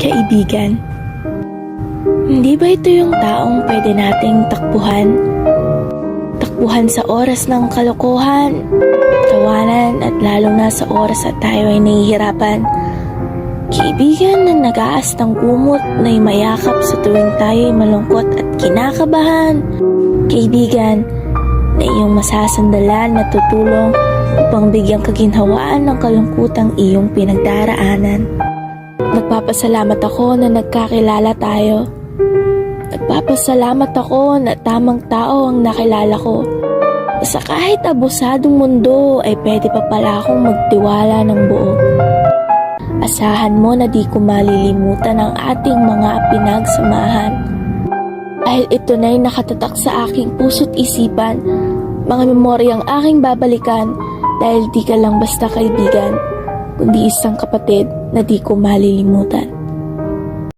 Kaibigan, hindi ba ito yung taong pwede nating takbuhan? Takbuhan sa oras ng kalokohan, tawanan at lalo na sa oras at tayo ay nahihirapan. Kaibigan na nagaas ng kumot na mayakap sa tuwing tayo ay malungkot at kinakabahan. Kaibigan na iyong masasandalan na tutulong upang bigyang kaginhawaan ng kalungkutang iyong pinagdaraanan. Nagpapasalamat ako na nagkakilala tayo. Nagpapasalamat ako na tamang tao ang nakilala ko. Sa kahit abusadong mundo ay pwede pa pala akong magtiwala ng buo. Asahan mo na di ko malilimutan ang ating mga pinagsamahan. Dahil ito na'y nakatatak sa aking puso't isipan, mga memoryang aking babalikan dahil di ka lang basta kaibigan, kundi isang kapatid na di ko malilimutan.